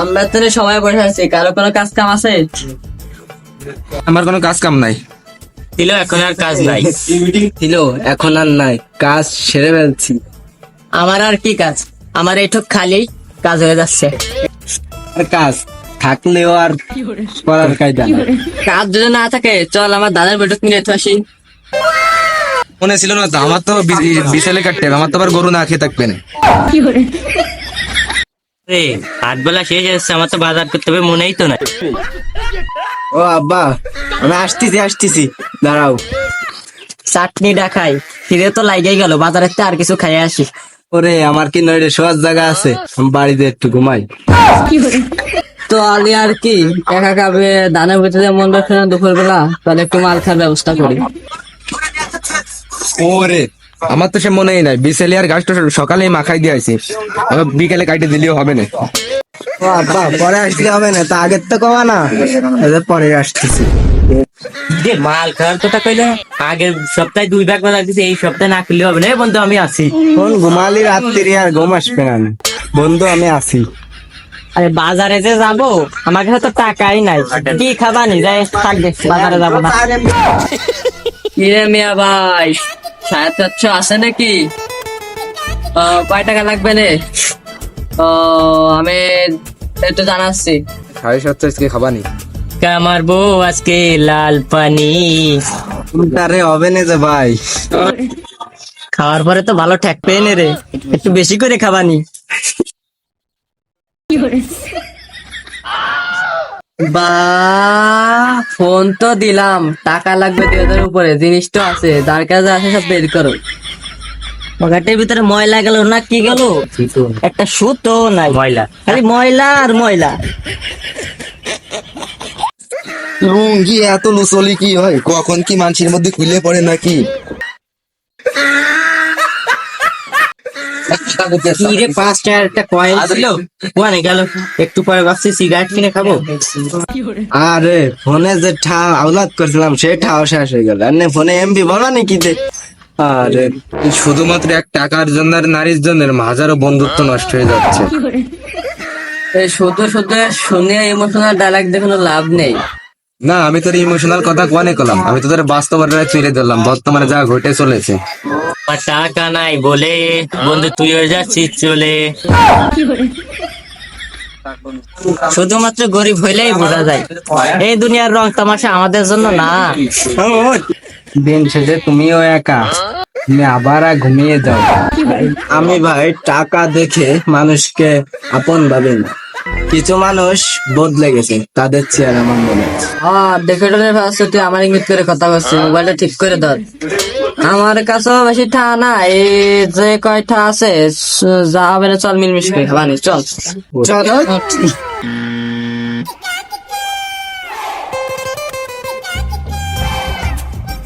আমরা তো সময় বসে আছি। কারও কোনো কাজ কাম আছে? আমার কোনো কাজ কাম নাই। ছিল এখন আর কাজ নাই। ছিল এখন আর নাই। কাজ সেরে ফেলছি। আমার আর কি কাজ? আমার এইটুক খালি কাজ হয়ে যাচ্ছে। আর কাজ থাকলেও আর করার কায়দা কাজ যদি না থাকে চল আমার দাদার বৈঠক নিয়ে আসি। মনে ছিল না তো আমার তো বিশালে কাটতে হবে, আমার তো আবার গরু না খেয়ে থাকবে না। হাট বেলা শেষ আমার তো বাজার করতে হবে মনেই তো নাই। ও আব্বা আমি আসতেছি আসতেছি। দাঁড়াও। চাটনি ডাকাই ফিরে তো গেল বাজারের আর কিছু খাই আসি। ওরে আমার কি নইলে শোয়ার জায়গা আছে? আমি বাড়িতে একটু ঘুমাই। তো আলি আর কি একা খাবে দানের ভিতরে মন রাখে না দুপুর বেলা তাহলে একটু মাল খাওয়ার ব্যবস্থা করি। ওরে আমার তো সে মনেই নাই। আর গাছটা সকালেই মাখাই দিয়ে আইছি। আবার বিকেলে কাটে দিলেও হবে না। ও পরে আসলে হবে না তা আগের তো কমা না। পরে আসতেছি। যে মাল খাওয়ার কথা কইলে আগের সপ্তাহে দুই ভাগ বাজার দিছে এই সপ্তাহে না খুললে হবে না। বন্ধু আমি আছি। কোন ঘুমালি রাত্রি আর ঘুম আসবে না। বন্ধু আমি আছি। আরে বাজারে যে যাব আমার কাছে তো টাকাই নাই। কি খাবা নি? যাই থাকবে বাজারে যাব না। কিরে মিয়া ভাই। সাড়ে চারশো আছে নাকি? কয় টাকা লাগবে নে? ও আমি একটু জানাচ্ছি। সাড়ে সাতশো আজকে খাবানি আমার বউ আজকে লাল পানি। আরে হবে না যে ভাই। খাওয়ার পরে তো ভালো ঠেক পেয়ে নে রে। একটু বেশি করে খাবানি বা ফোন তো দিলাম টাকা লাগবে দুই হাজার উপরে জিনিস তো আছে যার কাছে আছে সব বের করো। পকেটের ভিতরে ময়লা গেল না কি গেল? একটা সুতো নাই। ময়লা। খালি ময়লা আর ময়লা। লুঙ্গি এত লুচলি কি হয়? কখন কি মানুষের মধ্যে খুলে পড়ে নাকি কি রে পাঁচ টাকার একটা কয়েন ছিল ওখানে গেল। একটু পরে ভাবছি সিগারেট কিনে খাব। আরে ফোনে যে ঠা করছিলাম সে ঠাও শেষ হয়ে গেল। আর ফোনে এমবি বলো নাকি আরে। শুধুমাত্র এক টাকার জন্য আর নারীর জন্য হাজারো বন্ধুত্ব নষ্ট হয়ে যাচ্ছে। এই শুধু শুধু শুনে ইমোশনাল ডায়লগ দিয়ে কোনো লাভ নেই। না আমি তোর ইমোশনাল কথা কোয়ানে করলাম আমি তোদের বাস্তবতা তুলে ধরলাম বর্তমানে যা ঘটে চলেছে। আর টাকা নাই বলে বন্ধু তুই হয়ে যাচ্ছিস চলে। শুধুমাত্র গরিব হইলেই বোঝা যায়। এই দুনিয়ার রং তামাশা আমাদের জন্য না। দিন শেষে তুমিও একা। তুমি আবার আর ঘুমিয়ে যাও। আমি ভাই টাকা দেখে মানুষকে আপন ভাবি না। কিছু মানুষ বদলে গেছে তাদের চেয়ার আমার মনে আছে। হ্যাঁ দেখে টেলে ভাবছ তুই আমার ইঙ্গিত করে কথা বলছিস মোবাইলটা ঠিক করে ধর। আমার কাছেও বেশি ঠা না এই যে কয়টা আছে যা হবে না চল মিলমিশ করে খাবানি চল। চল।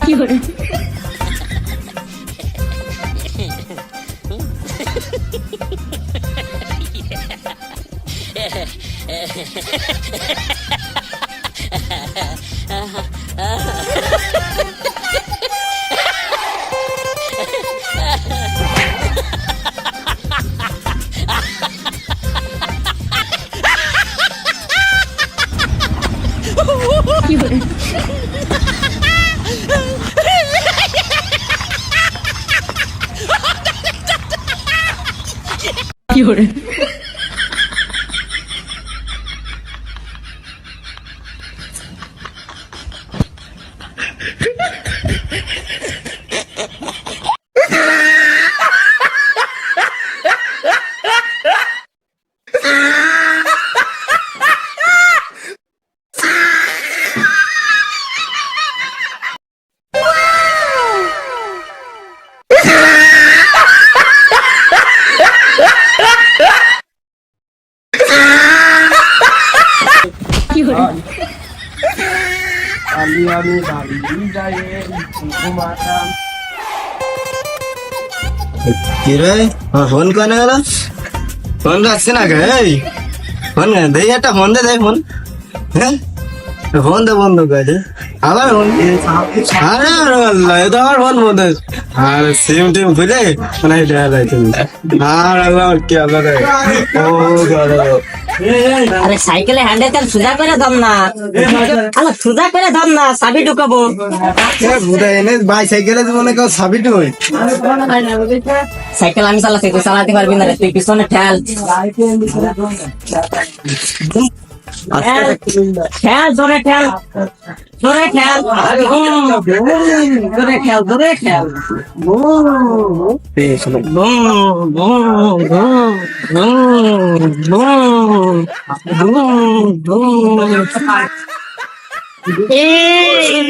কি 有人 রে ফোন কোনে গেল ফোন রাখছে না কে ফোন দেই একটা ফোন দে দেখ ফোন। হ্যাঁ? ফোন দে বন্ধ করে আবার ফোন। আরে আরে, আল্লাহ এটা আমার ফোন বন্ধ আর, সিম টিম খুলে মানে এটা তুমি আর আল্লাহ, কি আল্লাহ ও গো আরে সাইকেলে হ্যান্ডেল তেল সোজা করে দাম না। আলো সোজা করে দাম না চাবি ঢুকাবো। এনে এনে বাইসাইকেলে মনে কর সাবিট হই সাইকেল আমি চালাতে তুই চালাতে পারবি না রে তুই পিছনে ঠেল। ঠেল জোরে ঠেল হুম, জোরে ঠেল জোরে ঠেল বুম, বুম, বুম, বুম, বুম, বুম। এই,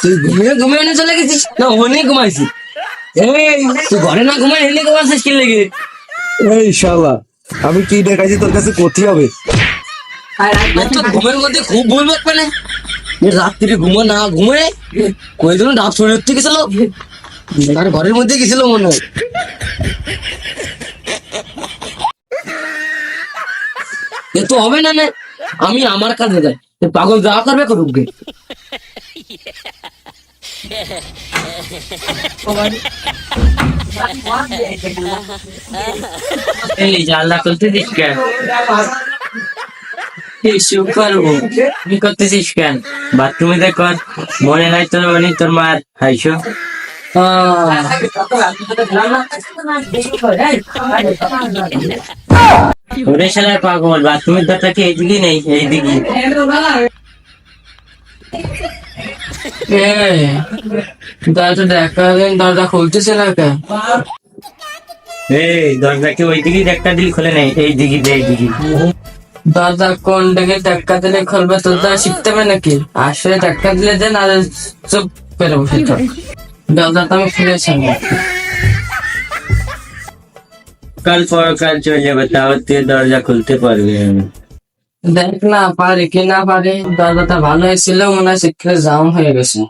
তুই ঘুমিয়ে ঘুমিয়ে না চলে গেছিস? না ওখানেই ঘুমাইছিস এই তুই ঘরে না ঘুমাই এনে ঘুমাচ্ছিস কি লেগে? এই শালা আমি কি দেখাইছি তোর কাছে কোথায় হবে? তো ঘুমের মধ্যে খুব ভুল বাকবে না রাত্রি ঘুমো না ঘুমে কই দিন ডাক শুনে উঠতে গেছিল তার ঘরের মধ্যে গেছিল মনে হয়? এ তো হবে না না। আমি আমার কাছে যাই। পাগল যা করবে করুক গে। জানলা খুলতে কিছু করব কি করতেছিস নাই তোর মনে তোর মার পাগল বাথরুমের দরজা কি এইদিকে নেই, এইদিকে। দরজা দেখা দরজা খুলতেছে না কেন? এই দরজা কি ওইদিকে একটা দিল, খুলে নেই, এইদিকে দে, এইদিকে। দরজা কোন দিকে ধাক্কা দিলে খুলবে? তোর দ্বারা শিখতে হবে নাকি? আসলে ধাক্কা দিলে দেন আর চুপ করে বসে থাক। দরজাটা আমি খুলেছি। কাল পর কাল চলে যাবে তাও তুই দরজা খুলতে পারবি দেখ না পারে কি না পারে। দরজাটা ভালো হয়েছিল মনে হয় শিখলে জাম হয়ে গেছে।